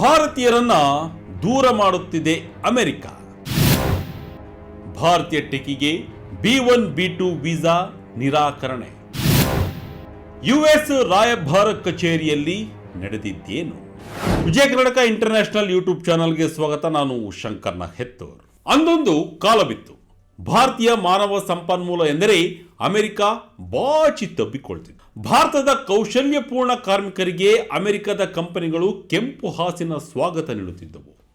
ಭಾರತೀಯರನ್ನ ದೂರ ಮಾಡುತ್ತಿದೆ ಅಮೆರಿಕ. ಭಾರತೀಯ ಟೆಕಿಗೆ B one, B two visa ನಿರಾಕರಣೆ. ಯುಎಸ್ ರಾಯಭಾರ ಕಚೇರಿಯಲ್ಲಿ ನಡೆದಿದ್ದೇನು? ವಿಜಯ ಕರ್ನಾಟಕ ಇಂಟರ್ನ್ಯಾಷನಲ್ ಯೂಟ್ಯೂಬ್ ಚಾನಲ್ಗೆ ಸ್ವಾಗತ, ನಾನು ಶಂಕರ್ನ ಹೆತ್ತೋರ್. ಅಂದೊಂದು ಕಾಲವಿತ್ತು ಭಾರತೀಯ ಮಾನವ ಸಂಪನ್ಮೂಲ ಎಂದರೆ ಅಮೆರಿಕ ಬಾಚಿ ತಬ್ಬಿಕೊಳ್ತಿತ್ತು ಭಾರತದ ಕೌಶಲ್ಯಪೂರ್ಣ ಕಾರ್ಮಿಕರಿಗೆ ಅಮೆರಿಕದ ಕಂಪನಿಗಳು ಕೆಂಪು ಹಾಸಿನ ಸ್ವಾಗತ ನೀಡುತ್ತಿದ್ದವು.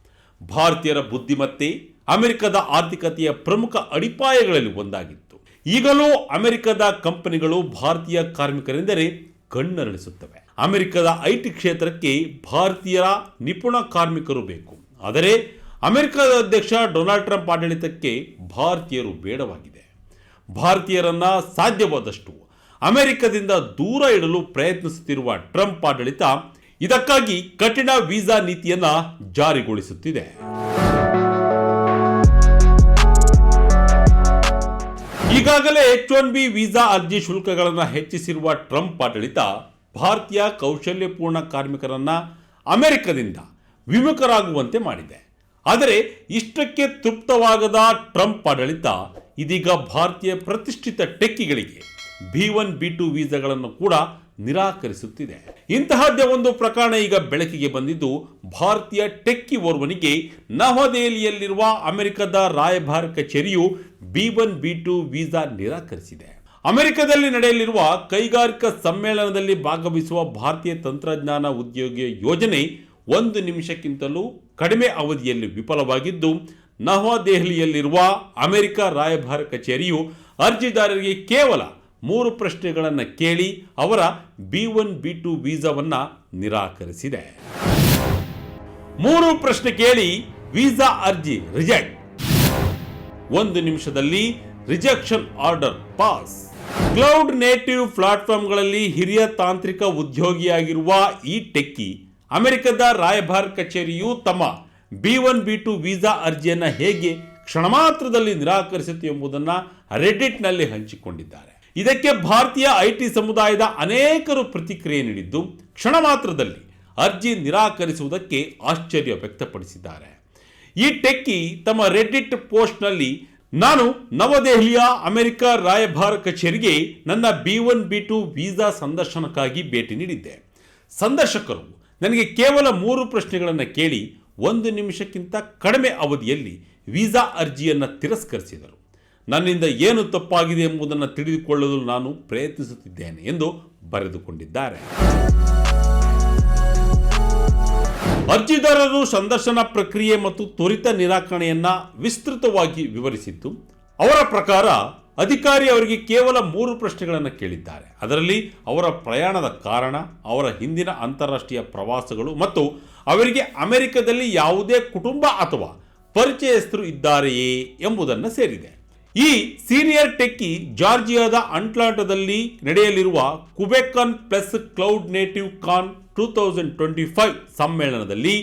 ಭಾರತೀಯರ ಬುದ್ಧಿಮತ್ತೆ ಅಮೆರಿಕದ ಆರ್ಥಿಕತೆಯ ಪ್ರಮುಖ ಅಡಿಪಾಯಗಳಲ್ಲಿ ಒಂದಾಗಿತ್ತು. ಈಗಲೂ ಅಮೆರಿಕದ ಕಂಪನಿಗಳು ಭಾರತೀಯ ಕಾರ್ಮಿಕರೆಂದರೆ ಕಣ್ಣರಳಿಸುತ್ತವೆ. ಅಮೆರಿಕದ ಐಟಿ ಕ್ಷೇತ್ರಕ್ಕೆ ಭಾರತೀಯರ ನಿಪುಣ ಕಾರ್ಮಿಕರು ಬೇಕು. ಆದರೆ ಅಮೆರಿಕದ ಅಧ್ಯಕ್ಷ ಡೊನಾಲ್ಡ್ ಟ್ರಂಪ್ ಆಡಳಿತಕ್ಕೆ ಭಾರತೀಯರು ಬೇಡವಾಗಿದೆ. ಭಾರತೀಯರನ್ನ ಸಾಧ್ಯವಾದಷ್ಟು ಅಮೆರಿಕದಿಂದ ದೂರ ಇಡಲು ಪ್ರಯತ್ನಿಸುತ್ತಿರುವ ಟ್ರಂಪ್ ಆಡಳಿತ ಇದಕ್ಕಾಗಿ ಕಠಿಣ ವೀಸಾ ನೀತಿಯನ್ನ ಜಾರಿಗೊಳಿಸುತ್ತಿದೆ. ಈಗಾಗಲೇ ಎಚ್ ಒನ್ ಬಿ ವೀಸಾ ಅರ್ಜಿ ಶುಲ್ಕಗಳನ್ನು ಹೆಚ್ಚಿಸಿರುವ ಟ್ರಂಪ್ ಆಡಳಿತ ಭಾರತೀಯ ಕೌಶಲ್ಯಪೂರ್ಣ ಕಾರ್ಮಿಕರನ್ನ ಅಮೆರಿಕದಿಂದ ವಿಮುಖರಾಗುವಂತೆ ಮಾಡಿದೆ. ಆದರೆ ಇಷ್ಟಕ್ಕೆ ತೃಪ್ತವಾಗದ ಟ್ರಂಪ್ ಆಡಳಿತ ಇದೀಗ ಭಾರತೀಯ ಪ್ರತಿಷ್ಠಿತ ಟೆಕ್ಕಿಗಳಿಗೆ ಬಿ ಒನ್, ಬಿ ಟು ವೀಸಾಗಳನ್ನು ಕೂಡ ನಿರಾಕರಿಸುತ್ತಿದೆ. ಇಂತಹದ್ದೇ ಒಂದು ಪ್ರಕರಣ ಈಗ ಬೆಳಕಿಗೆ ಬಂದಿದ್ದು, ಭಾರತೀಯ ಟೆಕ್ಕಿ ಓರ್ವನಿಗೆ ನವದೆಹಲಿಯಲ್ಲಿರುವ ಅಮೆರಿಕದ ರಾಯಭಾರ ಕಚೇರಿಯು B one, B two visa ನಿರಾಕರಿಸಿದೆ. ಅಮೆರಿಕದಲ್ಲಿ ನಡೆಯಲಿರುವ ಕೈಗಾರಿಕಾ ಸಮ್ಮೇಳನದಲ್ಲಿ ಭಾಗವಹಿಸುವ ಭಾರತೀಯ ತಂತ್ರಜ್ಞಾನ ಉದ್ಯೋಗಿಯ ಯೋಜನೆ ಒಂದು ನಿಮಿಷಕ್ಕಿಂತಲೂ ಕಡಿಮೆ ಅವಧಿಯಲ್ಲಿ ವಿಫಲವಾಗಿದ್ದು, ನವದೆಹಲಿಯಲ್ಲಿರುವ ಅಮೆರಿಕ ರಾಯಭಾರ ಕಚೇರಿಯು ಅರ್ಜಿದಾರರಿಗೆ ಕೇವಲ ಮೂರು ಪ್ರಶ್ನೆಗಳನ್ನು ಕೇಳಿ ಅವರ ಬಿ ಒನ್, ಬಿ ಟು ವೀಸಾವನ್ನು ನಿರಾಕರಿಸಿದೆ. ಮೂರು ಪ್ರಶ್ನೆ ಕೇಳಿ ವೀಸಾ ಅರ್ಜಿ ರಿಜೆಕ್ಟ್. ಒಂದು ನಿಮಿಷದಲ್ಲಿ rejection order pass. Cloud native ಪ್ಲಾಟ್ಫಾರ್ಮ್ಗಳಲ್ಲಿ ಹಿರಿಯ ತಾಂತ್ರಿಕ ಉದ್ಯೋಗಿಯಾಗಿರುವ ಈ ಟೆಕ್ಕಿ ಅಮೆರಿಕದ ರಾಯಭಾರ ಕಚೇರಿಯು ತಮ್ಮ B one, B two visa ಅರ್ಜಿಯನ್ನು ಹೇಗೆ ಕ್ಷಣಮಾತ್ರದಲ್ಲಿ ನಿರಾಕರಿಸಿತು ಎಂಬುದನ್ನು ರೆಡಿಟ್ನಲ್ಲಿ ಹಂಚಿಕೊಂಡಿದ್ದಾರೆ. ಇದಕ್ಕೆ ಭಾರತೀಯ ಐಟಿ ಸಮುದಾಯದ ಅನೇಕರು ಪ್ರತಿಕ್ರಿಯೆ ನೀಡಿದ್ದು, ಕ್ಷಣ ಮಾತ್ರದಲ್ಲಿ ಅರ್ಜಿ ನಿರಾಕರಿಸುವುದಕ್ಕೆ ಆಶ್ಚರ್ಯ ವ್ಯಕ್ತಪಡಿಸಿದ್ದಾರೆ. ಈ ಟೆಕ್ಕಿ ತಮ್ಮ ರೆಡ್ಡಿಟ್ ಪೋಸ್ಟ್ನಲ್ಲಿ, ನಾನು ನವದೆಹಲಿಯ ಅಮೆರಿಕ ರಾಯಭಾರ ಕಚೇರಿಗೆ ನನ್ನ B one, B two visa ಸಂದರ್ಶನಕ್ಕಾಗಿ ಭೇಟಿ ನೀಡಿದ್ದೆ. ಸಂದರ್ಶಕರು ನನಗೆ ಕೇವಲ ಮೂರು ಪ್ರಶ್ನೆಗಳನ್ನು ಕೇಳಿ ಒಂದು ನಿಮಿಷಕ್ಕಿಂತ ಕಡಿಮೆ ಅವಧಿಯಲ್ಲಿ ವೀಸಾ ಅರ್ಜಿಯನ್ನು ತಿರಸ್ಕರಿಸಿದರು. ನನ್ನಿಂದ ಏನು ತಪ್ಪಾಗಿದೆ ಎಂಬುದನ್ನು ತಿಳಿದುಕೊಳ್ಳಲು ನಾನು ಪ್ರಯತ್ನಿಸುತ್ತಿದ್ದೇನೆ ಎಂದು ಬರೆದುಕೊಂಡಿದ್ದಾರೆ. ಅರ್ಜಿದಾರರು ಸಂದರ್ಶನ ಪ್ರಕ್ರಿಯೆ ಮತ್ತು ತ್ವರಿತ ನಿರಾಕರಣೆಯನ್ನು ವಿಸ್ತೃತವಾಗಿ ವಿವರಿಸಿದ್ದು, ಅವರ ಪ್ರಕಾರ ಅಧಿಕಾರಿ ಅವರಿಗೆ ಕೇವಲ ಮೂರು ಪ್ರಶ್ನೆಗಳನ್ನು ಕೇಳಿದ್ದಾರೆ. ಅದರಲ್ಲಿ ಅವರ ಪ್ರಯಾಣದ ಕಾರಣ, ಅವರ ಹಿಂದಿನ ಅಂತಾರಾಷ್ಟ್ರೀಯ ಪ್ರವಾಸಗಳು ಮತ್ತು ಅವರಿಗೆ ಅಮೆರಿಕದಲ್ಲಿ ಯಾವುದೇ ಕುಟುಂಬ ಅಥವಾ ಪರಿಚಯಸ್ಥರು ಇದ್ದಾರೆಯೇ ಎಂಬುದನ್ನು ಸೇರಿದೆ. ಈ ಸೀನಿಯರ್ ಟೆಕ್ಕಿ ಜಾರ್ಜಿಯಾದ ಅಂಟ್ಲಾಂಟದಲ್ಲಿ ನಡೆಯಲಿರುವ KubeCon plus cloud native con two thousand twenty five ಸಮ್ಮೇಳನದಲ್ಲಿ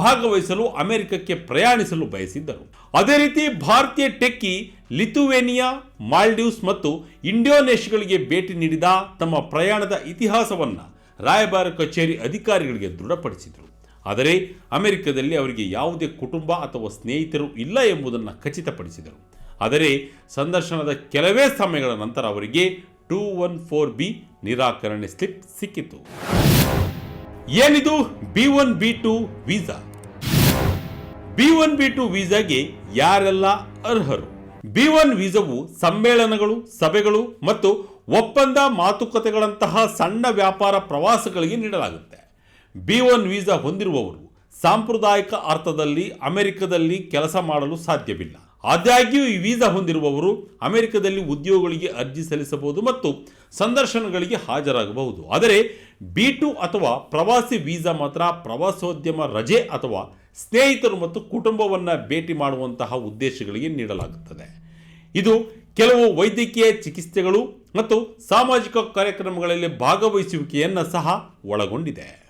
ಭಾಗವಹಿಸಲು ಅಮೆರಿಕಕ್ಕೆ ಪ್ರಯಾಣಿಸಲು ಬಯಸಿದ್ದರು. ಅದೇ ರೀತಿ ಭಾರತೀಯ ಟೆಕ್ಕಿ ಲಿಥುವೇನಿಯಾ, ಮಾಲ್ಡೀವ್ಸ್ ಮತ್ತು ಇಂಡೋನೇಷ್ಯಾಗಳಿಗೆ ಭೇಟಿ ನೀಡಿದ ತಮ್ಮ ಪ್ರಯಾಣದ ಇತಿಹಾಸವನ್ನು ರಾಯಭಾರ ಕಚೇರಿ ಅಧಿಕಾರಿಗಳಿಗೆ ದೃಢಪಡಿಸಿದರು. ಆದರೆ ಅಮೆರಿಕದಲ್ಲಿ ಅವರಿಗೆ ಯಾವುದೇ ಕುಟುಂಬ ಅಥವಾ ಸ್ನೇಹಿತರು ಇಲ್ಲ ಎಂಬುದನ್ನು ಖಚಿತಪಡಿಸಿದರು. ಆದರೆ ಸಂದರ್ಶನದ ಕೆಲವೇ ಸಮಯಗಳ ನಂತರ ಅವರಿಗೆ ಟೂ ಒನ್ ಫೋರ್ ಬಿ ನಿರಾಕರಣೆ ಸ್ಲಿಪ್ ಸಿಕ್ಕಿತು. ಏನಿದು? B one B two visa. B one B two ವೀಸಾಗೆ ಯಾರೆಲ್ಲ ಅರ್ಹರು? ಬಿ ಒನ್ ವೀಸಾವು ಸಮ್ಮೇಳನಗಳು, ಸಭೆಗಳು ಮತ್ತು ಒಪ್ಪಂದ ಮಾತುಕತೆಗಳಂತಹ ಸಣ್ಣ ವ್ಯಾಪಾರ ಪ್ರವಾಸಗಳಿಗೆ ನೀಡಲಾಗುತ್ತೆ. ಬಿ ಒನ್ ವೀಸಾ ಹೊಂದಿರುವವರು ಸಾಂಪ್ರದಾಯಿಕ ಅರ್ಥದಲ್ಲಿ ಅಮೆರಿಕದಲ್ಲಿ ಕೆಲಸ ಮಾಡಲು ಸಾಧ್ಯವಿಲ್ಲ. ಆದಾಗ್ಯೂ ಈ ವೀಸಾ ಹೊಂದಿರುವವರು ಅಮೆರಿಕದಲ್ಲಿ ಉದ್ಯೋಗಗಳಿಗೆ ಅರ್ಜಿ ಸಲ್ಲಿಸಬಹುದು ಮತ್ತು ಸಂದರ್ಶನಗಳಿಗೆ ಹಾಜರಾಗಬಹುದು. ಆದರೆ ಬಿ ಟು ಅಥವಾ ಪ್ರವಾಸಿ ವೀಸಾ ಮಾತ್ರ ಪ್ರವಾಸೋದ್ಯಮ ರಜೆ ಅಥವಾ ಸ್ನೇಹಿತರು ಮತ್ತು ಕುಟುಂಬವನ್ನು ಭೇಟಿ ಮಾಡುವಂತಹ ಉದ್ದೇಶಗಳಿಗೆ ನೀಡಲಾಗುತ್ತದೆ. ಇದು ಕೆಲವು ವೈದ್ಯಕೀಯ ಚಿಕಿತ್ಸೆಗಳು ಮತ್ತು ಸಾಮಾಜಿಕ ಕಾರ್ಯಕ್ರಮಗಳಲ್ಲಿ ಭಾಗವಹಿಸುವಿಕೆಯನ್ನು ಸಹ ಒಳಗೊಂಡಿದೆ.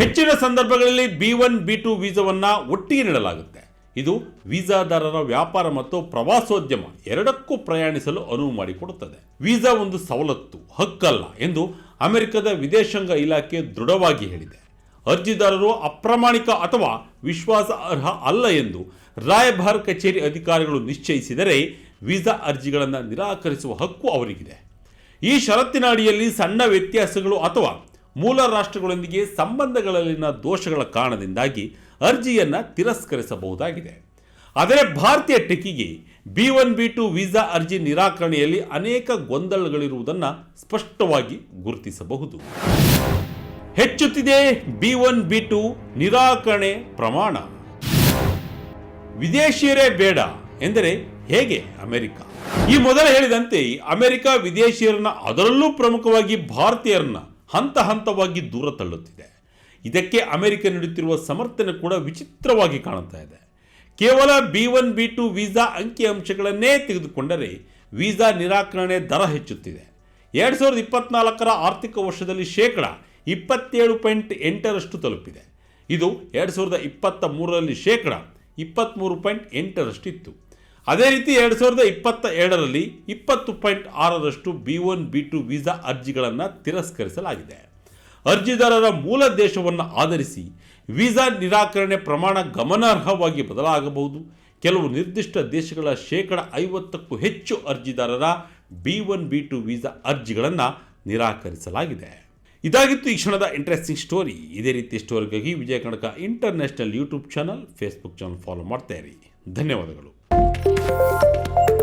ಹೆಚ್ಚಿನ ಸಂದರ್ಭಗಳಲ್ಲಿ ಬಿ ಒನ್, ಬಿ ಟು ವೀಸಾವನ್ನು ಒಟ್ಟಿಗೆ ನೀಡಲಾಗುತ್ತೆ. ಇದು ವೀಸಾದಾರರ ವ್ಯಾಪಾರ ಮತ್ತು ಪ್ರವಾಸೋದ್ಯಮ ಎರಡಕ್ಕೂ ಪ್ರಯಾಣಿಸಲು ಅನುವು ಮಾಡಿಕೊಡುತ್ತದೆ. ವೀಸಾ ಒಂದು ಸವಲತ್ತು, ಹಕ್ಕಲ್ಲ ಎಂದು ಅಮೆರಿಕದ ವಿದೇಶಾಂಗ ಇಲಾಖೆ ದೃಢವಾಗಿ ಹೇಳಿದೆ. ಅರ್ಜಿದಾರರು ಅಪ್ರಾಮಾಣಿಕ ಅಥವಾ ವಿಶ್ವಾಸ ಅರ್ಹ ಅಲ್ಲ ಎಂದು ರಾಯಭಾರ ಕಚೇರಿ ಅಧಿಕಾರಿಗಳು ನಿಶ್ಚಯಿಸಿದರೆ ವೀಸಾ ಅರ್ಜಿಗಳನ್ನು ನಿರಾಕರಿಸುವ ಹಕ್ಕು ಅವರಿಗಿದೆ. ಈ ಷರತ್ತಿನ ಅಡಿಯಲ್ಲಿ ಸಣ್ಣ ವ್ಯತ್ಯಾಸಗಳು ಅಥವಾ ಮೂಲ ರಾಷ್ಟ್ರಗಳೊಂದಿಗೆ ಸಂಬಂಧಗಳಲ್ಲಿನ ದೋಷಗಳ ಕಾರಣದಿಂದಾಗಿ ಅರ್ಜಿಯನ್ನು ತಿರಸ್ಕರಿಸಬಹುದಾಗಿದೆ. ಆದರೆ ಭಾರತೀಯ ಟೆಕಿಗೆ B one, B two visa ಅರ್ಜಿ ನಿರಾಕರಣೆಯಲ್ಲಿ ಅನೇಕ ಗೊಂದಲಗಳಿರುವುದನ್ನು ಸ್ಪಷ್ಟವಾಗಿ ಗುರುತಿಸಬಹುದು. ಹೆಚ್ಚುತ್ತಿದೆ ಬಿ ಒನ್, ಬಿ ಟು ನಿರಾಕರಣೆ ಪ್ರಮಾಣ. ವಿದೇಶಿಯರೇ ಬೇಡ ಎಂದರೆ ಹೇಗೆ ಅಮೆರಿಕ? ಈ ಮೊದಲು ಹೇಳಿದಂತೆ ಅಮೆರಿಕ ವಿದೇಶಿಯರನ್ನ ಅದರಲ್ಲೂ ಪ್ರಮುಖವಾಗಿ ಭಾರತೀಯರನ್ನ ಹಂತ ಹಂತವಾಗಿ ದೂರ ತಳ್ಳುತ್ತಿದೆ. ಇದಕ್ಕೆ ಅಮೆರಿಕ ನೀಡುತ್ತಿರುವ ಸಮರ್ಥನೆ ಕೂಡ ವಿಚಿತ್ರವಾಗಿ ಕಾಣುತ್ತಾ ಇದೆ. ಕೇವಲ B one, B two visa ಅಂಕಿಅಂಶಗಳನ್ನೇ ತೆಗೆದುಕೊಂಡರೆ ವೀಸಾ ನಿರಾಕರಣೆ ದರ ಹೆಚ್ಚುತ್ತಿದೆ. ಎರಡು ಸಾವಿರದ ಇಪ್ಪತ್ನಾಲ್ಕರ ಆರ್ಥಿಕ ವರ್ಷದಲ್ಲಿ ಶೇಕಡ ಇಪ್ಪತ್ತೇಳು ಪಾಯಿಂಟ್ ಎಂಟರಷ್ಟು ತಲುಪಿದೆ. ಇದು ಎರಡು ಸಾವಿರದ ಇಪ್ಪತ್ತ ಮೂರರಲ್ಲಿ ಶೇಕಡ ಇಪ್ಪತ್ತ್ಮೂರು ಪಾಯಿಂಟ್ ಎಂಟರಷ್ಟು ಇತ್ತು ಅದೇ ರೀತಿ ಎರಡು ಸಾವಿರದ ಇಪ್ಪತ್ತ ಎರಡರಲ್ಲಿ ಇಪ್ಪತ್ತು point ಆರರಷ್ಟು B one, B two visa ಅರ್ಜಿಗಳನ್ನು ತಿರಸ್ಕರಿಸಲಾಗಿದೆ. ಅರ್ಜಿದಾರರ ಮೂಲ ದೇಶವನ್ನು ಆಧರಿಸಿ ವೀಸಾ ನಿರಾಕರಣೆ ಪ್ರಮಾಣ ಗಮನಾರ್ಹವಾಗಿ ಬದಲಾಗಬಹುದು. ಕೆಲವು ನಿರ್ದಿಷ್ಟ ದೇಶಗಳ ಶೇಕಡ ಐವತ್ತಕ್ಕೂ ಹೆಚ್ಚು ಅರ್ಜಿದಾರರ B one, B two visa ಅರ್ಜಿಗಳನ್ನು ನಿರಾಕರಿಸಲಾಗಿದೆ. ಇದಾಗಿತ್ತು ಈ ಕ್ಷಣದ ಇಂಟ್ರೆಸ್ಟಿಂಗ್ ಸ್ಟೋರಿ ಇದೇ ರೀತಿ ಸ್ಟೋರಿಗಾಗಿ ವಿಜಯ ಕನಕ international YouTube channel Facebook channel follow ಮಾಡ್ತಾ ಧನ್ಯವಾದಗಳು. Música